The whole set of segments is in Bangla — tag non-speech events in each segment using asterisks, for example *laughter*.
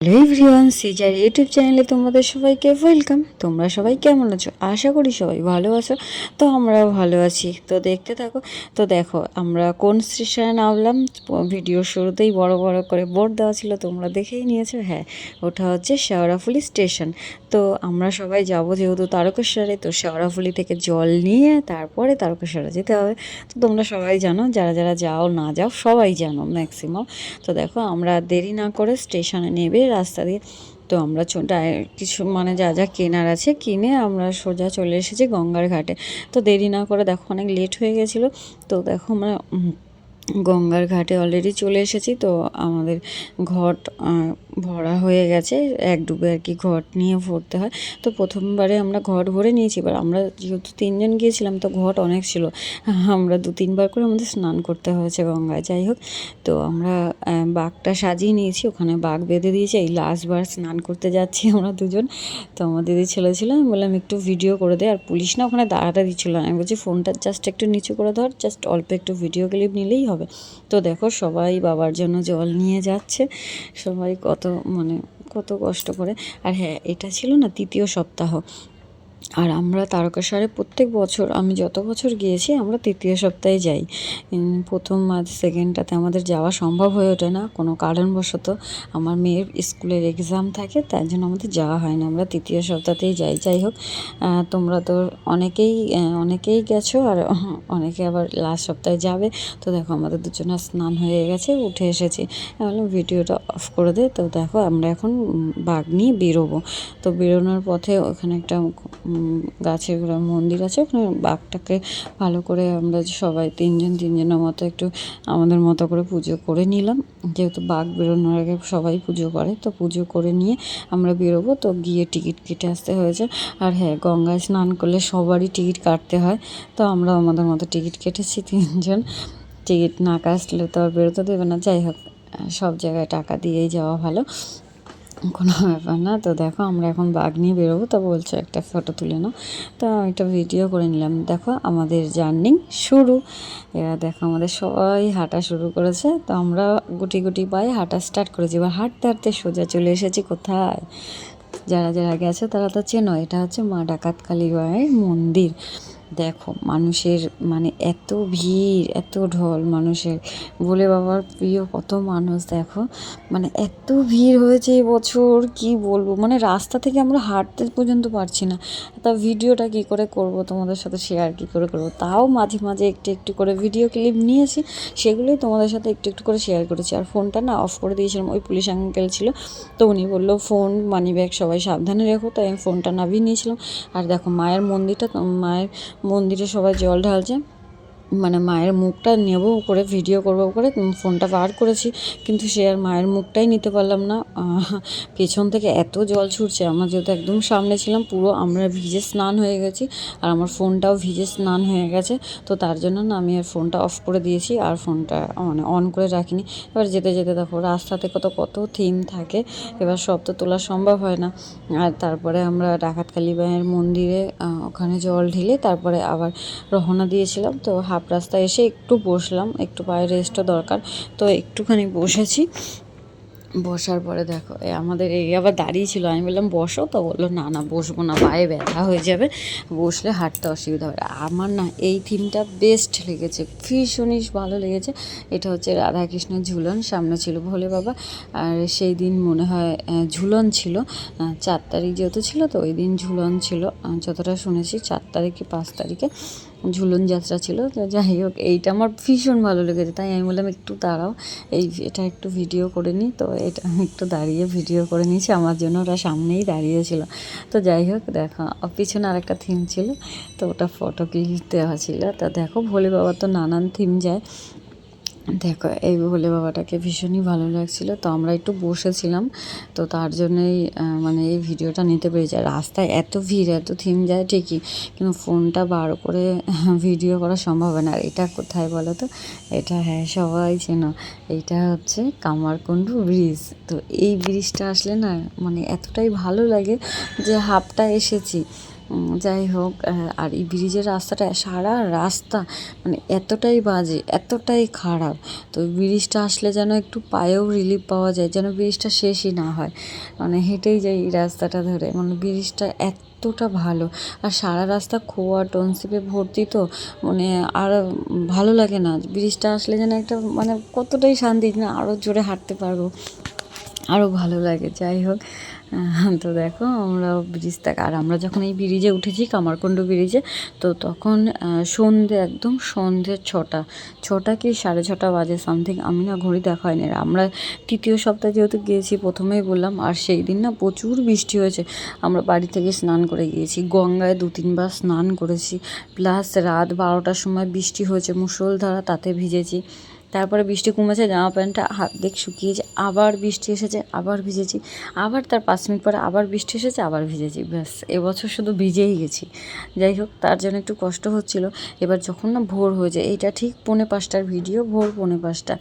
হ্যালো এভরিওয়ান, সিজার ইউটিউব চ্যানেলে তোমাদের সবাইকে ওয়েলকাম। তোমরা সবাই কেমন আছো? আশা করি সবাই ভালো আছো। তো আমরাও ভালো আছি। তো দেখতে থাকো। তো দেখো, আমরা কোন স্টেশনে নামলাম? ভিডিও শুরুতেই বড় বড় করে বোর্ড দেওয়া ছিল, তোমরা দেখেই নিয়েছো। হ্যাঁ ওটা হচ্ছে শেওড়াফুলি স্টেশন। তো আমরা সবাই যাব যেহেতু তারকেশ্বরে, তো শেওড়াফুলি থেকে জল নিয়ে তারপরে তারকেশ্বরে যেতে হবে। তো তোমরা সবাই জানো, যারা যারা যাও না যাও, সবাই জানো ম্যাক্সিমাম। তো দেখো, আমরা দেরি না করে স্টেশনে নেবে রাস্তা দিয়ে। তো আমরা কিছু মানে যা যা কেনার আছে কিনে আমরা সোজা চলে এসেছি গঙ্গার ঘাটে। তো দেরি না করে দেখো অনেক লেট হয়ে গেছিল। তো দেখো আমরা গঙ্গার ঘাটে অলরেডি চলে এসেছি। তো আমাদের ঘট ভরা হয়ে গেছে, এক ডুবে আর কি ঘট নিয়ে ভরতে হয়। তো প্রথমবারে আমরা ঘট ভরে নিয়েছি, এবার আমরা যেহেতু তিনজন গিয়েছিলাম, তো ঘট অনেক ছিল। আমরা দু তিনবার করে আমাদের স্নান করতে হয়েছে গঙ্গায়, যাই হোক। তো আমরা বাঘটা সাজিয়ে নিয়েছি, ওখানে বাঘ বেঁধে দিয়েছে, এই লাস্টবার স্নান করতে যাচ্ছি আমরা দুজন। তো আমার দিদি ছেলে ছিল, আমি বললাম, একটু ভিডিও করে দে। আর পুলিশ না ওখানে দাঁড়াতে দিচ্ছিল আমি বলছি, ফোনটা জাস্ট একটু নিচু করে ধর জাস্ট অল্প একটু ভিডিও ক্লিপ নিলেই হবে। তো দেখো, সবাই বাবার জন্য জল নিয়ে যাচ্ছে। সবাই কত মানে কত কষ্ট করে। আর হ্যাঁ এটা ছিল না তৃতীয় সপ্তাহ। আর আমরা তারকেশ্বরে প্রত্যেক বছর, আমি যত বছর গিয়েছি, আমরা তৃতীয় সপ্তাহে যাই। প্রথম আর সেকেন্ডটাতে আমাদের যাওয়া সম্ভব হয়ে ওঠে না, কোনো কারণবশত আমার মেয়ের স্কুলের এক্সাম থাকে তার জন্য আমাদের যাওয়া হয় না। আমরা তৃতীয় সপ্তাহতেই যাই। যাই হোক তোমরা তো অনেকেই অনেকেই গেছো আর *laughs* অনেকে আবার লাস্ট সপ্তাহে যাবে। তো দেখো, আমাদের দুজনের স্নান হয়ে গেছে, উঠে এসেছি। বললাম, ভিডিওটা অফ করে দে। তো দেখো, আমরা এখন বাঘ নিয়ে বেরোবো। তো বেরোনোর পথে ওখানে একটা উম, গাছের মন্দির আছে ওখানে বাঘটাকে ভালো করে আমরা সবাই তিনজন তিনজনের মতো একটু আমাদের মতো করে পুজো করে নিলাম। যেহেতু বাঘ বেরোনোর আগে সবাই পুজো করে তো পুজো করে নিয়ে আমরা বেরোবো। তো গিয়ে টিকিট কেটে আসতে হয়েছে আর হ্যাঁ গঙ্গায় স্নান করলে সবারই টিকিট কাটতে হয়। তো আমরা আমাদের মতো টিকিট কেটেছি তিনজন। টিকিট না কাটলে তো আর বেরোতে দেবে না। যাই হোক সব জায়গায় টাকা দিয়েই যাওয়া ভালো। কোনো ব্যাপার না। তো দেখো আমরা এখন বাঘ নিয়ে বেরোবো, তো বলছো একটা ফটো তুলে নাও। তো একটা ভিডিও করে নিলাম। দেখো আমাদের জার্নি শুরু। এবার দেখো আমাদের সবাই হাঁটা শুরু করেছে। তো আমরা গুটি গুটি পায়ে হাঁটা স্টার্ট করেছি। এবার হাঁটতে হাঁটতে সোজা চলে এসেছি কোথায়? যারা যারা গেছে তারা তো চেনো, এটা হচ্ছে মা ডাকাত কালী মায়ের মন্দির। দেখো, মানুষের মানে এত ভিড়, এত ঢল মানুষের। বলে বাবার প্রিয় কত মানুষ, দেখো। মানে এত ভিড় হয়েছে এবছর কি বলব? মানে রাস্তা থেকে আমরা হাঁটতে পর্যন্ত পারছি না। তা ভিডিওটা কি করে করব? তোমাদের সাথে শেয়ার কি করে করব? তাও মাঝে মাঝে একটু একটু করে ভিডিও ক্লিপ নিয়েছি, সেগুলোই তোমাদের সাথে একটু একটু করে শেয়ার করেছি। আর ফোনটা না অফ করে দিয়েছিলাম, ওই পুলিশ আঙ্কেল ছিল। তো উনি বলল ফোন মানি ব্যাগ সবাই সাবধানে রেখো। তাই আমি ফোনটা নামিয়ে নিয়েছিলাম। আর দেখো, মায়ের মন্দিরটা, মায়ের মন্দিরে সবাই জল ঢালছে। মানে মায়ের মুখটা নেব করে ভিডিও করব করে ফোনটা বার করেছি। কিন্তু সে আর মায়ের মুখটাই নিতে পারলাম না। পেছন থেকে এত জল ছুটছে, আমার যেহেতু একদম সামনে ছিলাম, পুরো আমরা ভিজে স্নান হয়ে গেছি, আর আমার ফোনটাও ভিজে স্নান হয়ে গেছে। তো তার জন্য না আমি আর ফোনটা অফ করে দিয়েছি, আর ফোনটা মানে অন করে রাখিনি। এবার যেতে যেতে দেখো, রাস্তাতে থেকে তো কত থিম থাকে, এবার সব তো তোলা সম্ভব হয় না। আর তারপরে আমরা ডাকাতকালী মায়ের মন্দিরে ওখানে জল ঢেলে তারপরে আবার রওনা দিয়েছিলাম। তো রাস্তায় এসে একটু বসলাম, একটু পায়ে রেস্টও দরকার। তো একটুখানি বসেছি। বসার পরে দেখো, এ আমাদের এই আবার দাঁড়িয়ে ছিল। আমি বললাম, বসো? তো বলল, না না, বসবো না, পায়ে ব্যথা হয়ে যাবে। বসলে হাঁটতে অসুবিধা হবে। আমার না এই থিমটা বেস্ট লেগেছে, ভীষণই ভালো লেগেছে। এটা হচ্ছে রাধাকৃষ্ণের ঝুলন, সামনে ছিল ভোলে বাবা। আর সেই দিন মনে হয় ঝুলন ছিল। চার তারিখ যেহেতু ছিল, তো ওই দিন ঝুলন ছিল। যতটা শুনেছি, চার তারিখ কি পাঁচ তারিখে। ঝুলন যাত্রা ছিল, তো যাই হোক, এইটা আমার ভীষণ ভালো লেগেছে। তাই আমি বললাম, একটু দাঁড়াও, এই এটা একটু ভিডিও করে নিই তো এটা আমি একটু দাঁড়িয়ে ভিডিও করে নিয়েছি, আমার জন্য ওরা সামনেই দাঁড়িয়েছিল। তো যাই হোক, দেখো পিছনে আরেকটা থিম ছিল, তো ওটা ফটো ক্লিক দেওয়া ছিল। তা দেখো, ভোলে বাবা তো নানান থিম যায়। দেখো, এই ভোলে বাবাটাকে ভীষণই ভালো লাগছিল। তো আমরা একটু বসেছিলাম, তো তার জন্যই মানে এই ভিডিওটা নিতে পেরেছি। আর রাস্তায় এত ভিড়, এত থিম যায় ঠিকই, কিন্তু ফোনটা বার করে *laughs* ভিডিও করা সম্ভব হয় না। আর এটা কোথায় বলো তো? এটা হ্যাঁ সবাই চেনো। এইটা হচ্ছে কামারকুণ্ডু ব্রিজ। তো এই ব্রিজটা আসলে না মানে এতটাই ভালো লাগে যে হাফটা এসেছি। যাই হোক আর এই ব্রিজের রাস্তাটা, সারা রাস্তা মানে এতটাই বাজে, এতটাই খারাপ। তো ব্রিজটা আসলে যেন একটু পায়েও রিলিফ পাওয়া যায়, যেন ব্রিজটা শেষই না হয়। মানে হেঁটেই যাই এই রাস্তাটা ধরে। মানে ব্রিজটা এত এতটা ভালো। আর সারা রাস্তা খোয়া, টনসিপে ভর্তি তো মানে আর ভালো লাগে না। ব্রিজটা আসলে যেন একটা মানে কতটাই শান্তি, না আরও জোরে হাঁটতে পারব। আরও ভালো লাগে, যাই হোক। তো দেখো, আমরা ব্রিজ থেকে আর আমরা যখন এই ব্রিজে উঠেছি কামারকুণ্ড ব্রিজে, তো তখন সন্ধে, একদম সন্ধে ছটা ছটা কি সাড়ে ছটা বাজে সামথিং আমি না ঘড়ি দেখা হয়নি আমরা তৃতীয় সপ্তাহে যেহেতু গিয়েছি, প্রথমেই বললাম, আর সেই দিন না প্রচুর বৃষ্টি হয়েছে। আমরা বাড়ি থেকে স্নান করে গিয়েছি, গঙ্গায় দু তিনবার স্নান করেছি প্লাস রাত বারোটার সময় বৃষ্টি হয়েছে, মুষলধারা তাতে ভিজেছি। তারপরে বৃষ্টি কমেছে, জামা প্যান্টটা হাত দেখ শুকিয়েছে আবার বৃষ্টি এসেছে, আবার ভিজেছি, আবার তার পাঁচ মিনিট পরে আবার বৃষ্টি এসেছে, আবার ভিজেছি, ব্যাস, এবছর শুধু ভিজেই গেছি। যাই হোক, তার জন্য একটু কষ্ট হচ্ছিল, এবার যখন না ভোর হয়েছে এইটা ঠিক পৌনে পাঁচটার ভিডিও, ভোর পৌনে পাঁচটা,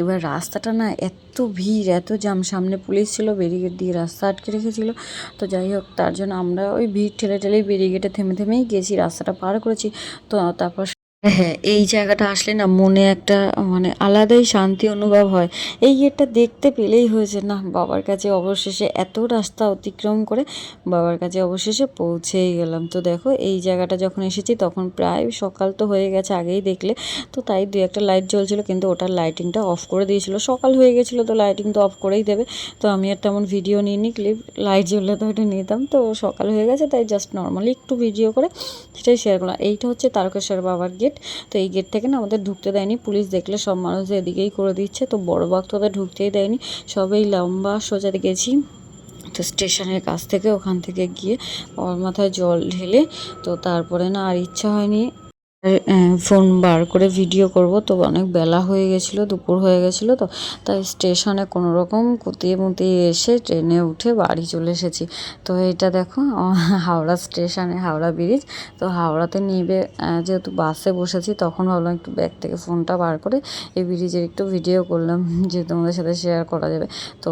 এবার রাস্তাটা না এত ভিড়, এত জাম সামনে পুলিশ ছিল, ব্যারিকেড দিয়ে রাস্তা আটকে রেখেছিল, তো যাই হোক, তার জন্য আমরা ওই ভিড় ঠেলে ঠেলেই ব্যারিকেডে থেমে থেমেই গেছি, রাস্তাটা পার করেছি, তো তারপর হ্যাঁ এই জায়গাটা আসলে না মনে একটা মানে আলাদাই শান্তি অনুভব হয়। এই গেটটা দেখতে পেলেই হয়েছে, না, বাবার কাছে অবশেষে এত রাস্তা অতিক্রম করে বাবার কাছে অবশেষে পৌঁছেই গেলাম। তো দেখো, এই জায়গাটা যখন এসেছি তখন প্রায় সকাল তো হয়ে গেছে আগেই দেখলে। তো তাই দু একটা লাইট জ্বলছিল, কিন্তু ওটার লাইটিংটা অফ করে দিয়েছিল। সকাল হয়ে গেছিল তো লাইটিং তো অফ করেই দেবে। তো আমি আর তেমন ভিডিও নিইনি ক্লিপ লাইট জ্বললে তো ওটা নিতাম। তো সকাল হয়ে গেছে, তাই জাস্ট নর্মালি একটু ভিডিও করে সেটাই শেয়ার করলাম। এইটা হচ্ছে তারকেশ্বর বাবার গেট তো এই গেট থেকে না আমাদের ঢুকতে দেয়নি। পুলিশ দেখলে সব মানুষ এদিকেই করে দিচ্ছে। তো বড় বাঘ তো ওদের ঢুকতেই দেয়নি। সবাই লম্বা সোজা গেছি। তো স্টেশনের কাছ থেকে ওখান থেকে গিয়ে ওর মাথায় জল ঢেলে তো তারপরে না আর ইচ্ছা হয়নি ফোন বার করে ভিডিও করব। তো অনেক বেলা হয়ে গেছিল, দুপুর হয়ে গেছিল তো। তাই স্টেশনে কোনো রকম কুতিয়ে মুতিয়ে এসে ট্রেনে উঠে বাড়ি চলে এসেছি। তো এটা দেখো হাওড়া স্টেশনে, হাওড়া ব্রিজ। তো হাওড়াতে নেবে যেহেতু বাসে বসেছি, তখন ভাবলাম একটু ব্যাগ থেকে ফোনটা বার করে এই ব্রিজের একটু ভিডিও করলাম, যে তোমাদের সাথে শেয়ার করা যাবে। তো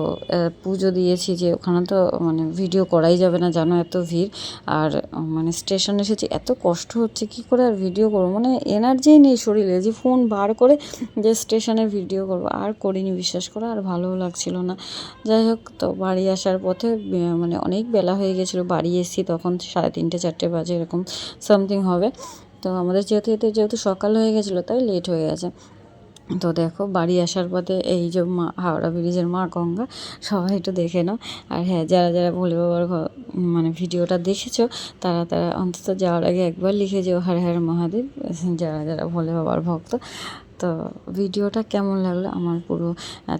পুজো দিয়েছি যে ওখানে তো মানে ভিডিও করাই যাবে না, জানো এত ভিড়। আর মানে স্টেশনে এসেছি, এত কষ্ট হচ্ছে, কি করে আর ভিডিও করব মানে এনার্জি নেই শরীরে, যে ফোন বার করে যে স্টেশনে ভিডিও করব, আর করিনি বিশ্বাস করে, আর ভালোও লাগছিল না। যাই হোক, তো বাড়ি আসার পথে মানে অনেক বেলা হয়ে গেছিল, বাড়ি এসেছি তখন সাড়ে তিনটে, চারটে বাজে এরকম সামথিং হবে। তো আমাদের যেহেতু, এতে যেহেতু সকাল হয়ে গেছিল, তাই লেট হয়ে গেছে। তো দেখো বাড়ি আসার পথে এই যে মা, হাওড়া ব্রিজের মা গঙ্গা, সবাই একটু দেখে নাও। আর হ্যাঁ যারা যারা ভোলে বাবার মানে ভিডিওটা দেখেছ, তারা তারা অন্তত যাওয়ার আগে একবার লিখে যেও হর হর মহাদেব, যারা যারা ভোলে বাবার ভক্ত। তো ভিডিওটা কেমন লাগল আমার পুরো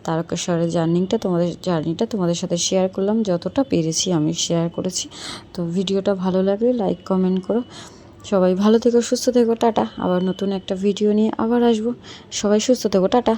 তারকেশ্বরের জার্নিটা, তোমাদের জার্নিটা তোমাদের সাথে শেয়ার করলাম, যতটা পেরেছি আমি শেয়ার করেছি। তো ভিডিওটা ভালো লাগলে লাইক, কমেন্ট করো। সবাই ভালো থেকো, সুস্থ থেকো, টাটা। আবার নতুন একটা ভিডিও নিয়ে আবার আসব। সবাই সুস্থ থেকো, টাটা।